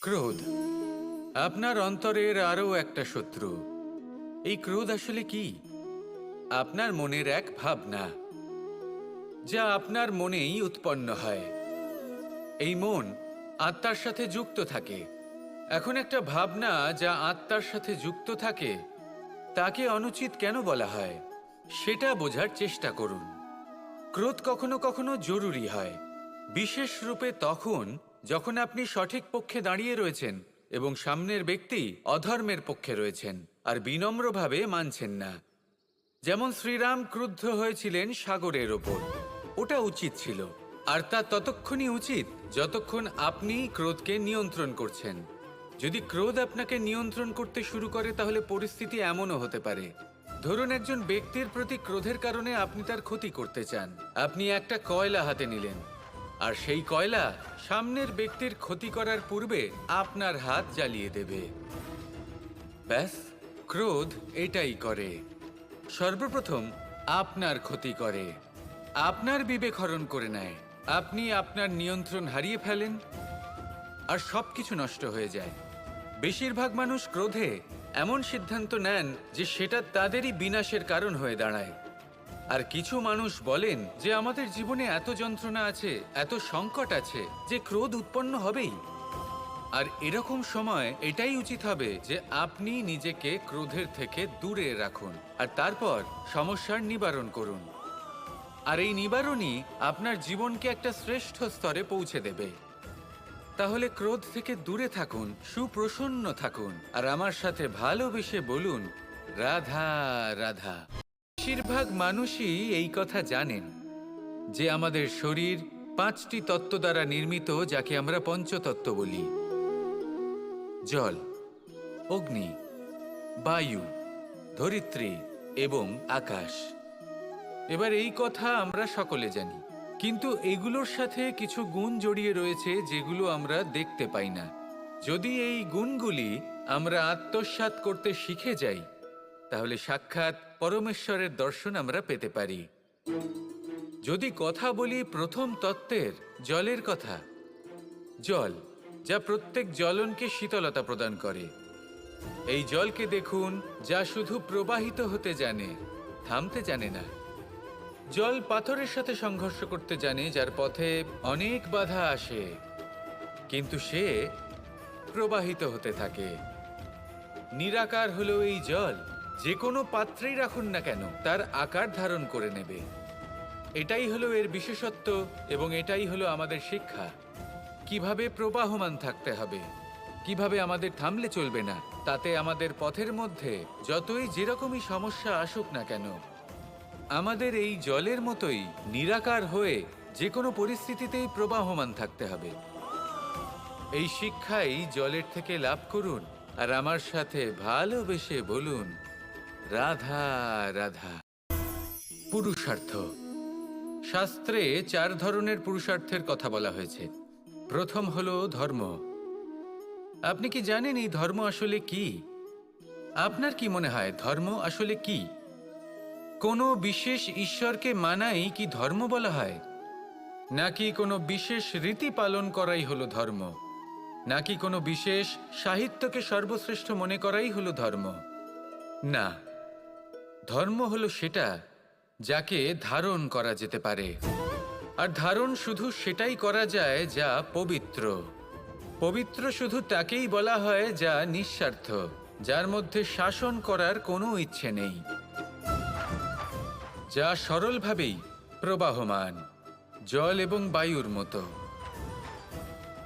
ক্রোধ। আপনার অন্তরের আরও একটা শত্রু। এই ক্রোধ আসলে কি? আপনার মনের এক ভাবনা, যা আপনার মনেই উৎপন্ন হয়। এই মন আত্মার সাথে যুক্ত থাকে। এখন একটা ভাবনা, যা আত্মার সাথে যুক্ত থাকে, তাকে অনুচিত কেন বলা হয়? সেটা বোঝার চেষ্টা করুন। ক্রোধ কখনো কখনো জরুরি হয়। বিশেষ রূপে তখন যখন আপনি সঠিক পক্ষে দাঁড়িয়ে রয়েছেন এবং সামনের ব্যক্তি অধর্মের পক্ষে রয়েছেন আর বিনম্রভাবে মানছেন না, যেমন শ্রীরাম ক্রুদ্ধ হয়েছিলেন সাগরের ওপর, ওটা উচিত ছিল। আর তা ততক্ষণই উচিত যতক্ষণ আপনি ক্রোধকে নিয়ন্ত্রণ করছেন। যদি ক্রোধ আপনাকে নিয়ন্ত্রণ করতে শুরু করে, তাহলে পরিস্থিতি এমনও হতে পারে। ধরুন একজন ব্যক্তির প্রতি ক্রোধের কারণে আপনি তার ক্ষতি করতে চান। আপনি একটা কয়লা হাতে নিলেন। আর সেই কয়লা সামনের ব্যক্তির ক্ষতি করার পূর্বে আপনার হাত জ্বালিয়ে দেবে। ব্যাস, ক্রোধ এটাই করে। সর্বপ্রথম আপনার ক্ষতি করে। আপনার বিবেক হরণ করে নেয়। আপনি আপনার নিয়ন্ত্রণ হারিয়ে ফেলেন আর সব কিছু নষ্ট হয়ে যায়। বেশিরভাগ মানুষ ক্রোধে এমন সিদ্ধান্ত নেন যে সেটা তাদেরই বিনাশের কারণ হয়ে দাঁড়ায়। আর কিছু মানুষ বলেন যে আমাদের জীবনে এত যন্ত্রণা আছে, এত সংকট আছে যে ক্রোধ উৎপন্ন হবেই। আর এরকম সময় এটাই উচিত হবে যে আপনি নিজেকে ক্রোধের থেকে দূরে রাখুন আর তারপর সমস্যার নিবারণ করুন। আর এই নিবারণই আপনার জীবনকে একটা শ্রেষ্ঠ স্তরে পৌঁছে দেবে। তাহলে ক্রোধ থেকে দূরে থাকুন, সুপ্রসন্ন থাকুন আর আমার সাথে ভালোবেসে বলুন, রাধা রাধা। বেশিরভাগ মানুষই এই কথা জানেন যে আমাদের শরীর পাঁচটি তত্ত্ব দ্বারা নির্মিত যাকে আমরা পঞ্চতত্ত্ব বলি। জল, অগ্নি, বায়ু, ধরিত্রী এবং আকাশ। এবার এই কথা আমরা সকলে জানি, কিন্তু এগুলোর সাথে কিছু গুণ জড়িয়ে রয়েছে যেগুলো আমরা দেখতে পাই না। যদি এই গুণগুলি আমরা আত্মসাৎ করতে শিখে যাই তাহলে সাক্ষাৎ পরমেশ্বরের দর্শন আমরা পেতে পারি। যদি কথা বলি প্রথম তত্ত্বের, জলের কথা। জল, যা প্রত্যেক জ্বলনকে শীতলতা প্রদান করে। এই জলকে দেখুন, যা শুধু প্রবাহিত হতে জানে, থামতে জানে না। জল পাথরের সাথে সংঘর্ষ করতে জানে, যার পথে অনেক বাধা আসে। কিন্তু সে প্রবাহিত হতে থাকে। নিরাকার হলো এই জল। যে কোনো পাত্রেই রাখুন না কেন, তার আকার ধারণ করে নেবে। এটাই হলো এর বিশেষত্ব এবং এটাই হলো আমাদের শিক্ষা। কীভাবে প্রবাহমান থাকতে হবে, কীভাবে আমাদের থামলে চলবে না, তাতে আমাদের পথের মধ্যে যতই যেরকমই সমস্যা আসুক না কেন, আমাদের এই জলের মতোই নিরাকার হয়ে যে কোনো পরিস্থিতিতেই প্রবাহমান থাকতে হবে। এই শিক্ষাই জলের থেকে লাভ করুন, আর আমার সাথে ভালোবেসে বলুন রাধা রাধা। পুরুষার্থ। শাস্ত্রে চার ধরনের পুরুষার্থের কথা বলা হয়েছে। প্রথম হলো ধর্ম। আপনি কি জানেন এই ধর্ম আসলে কি? আপনার কি মনে হয় ধর্ম আসলে কি? কোনো বিশেষ ঈশ্বরকে মানাই কি ধর্ম বলা হয়? নাকি কোনো বিশেষ রীতি পালন করাই হলো ধর্ম? নাকি কোনো বিশেষ সাহিত্যকে সর্বশ্রেষ্ঠ মনে করাই হলো ধর্ম? না। ধর্ম হলো সেটা যাকে ধারণ করা যেতে পারে। আর ধারণ শুধু সেটাই করা যায় যা পবিত্র। পবিত্র শুধু তাকেই বলা হয় যা নিঃস্বার্থ, যার মধ্যে শাসন করার কোনো ইচ্ছে নেই। যা সরলভাবেই প্রবাহমান, জল এবং বায়ুর মতো।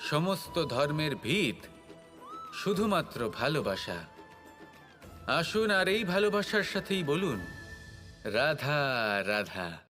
সমস্ত ধর্মের ভিত শুধুমাত্র ভালোবাসা। আসুন আর এই ভালোবাসার সাথেই বলুন রাধা রাধা।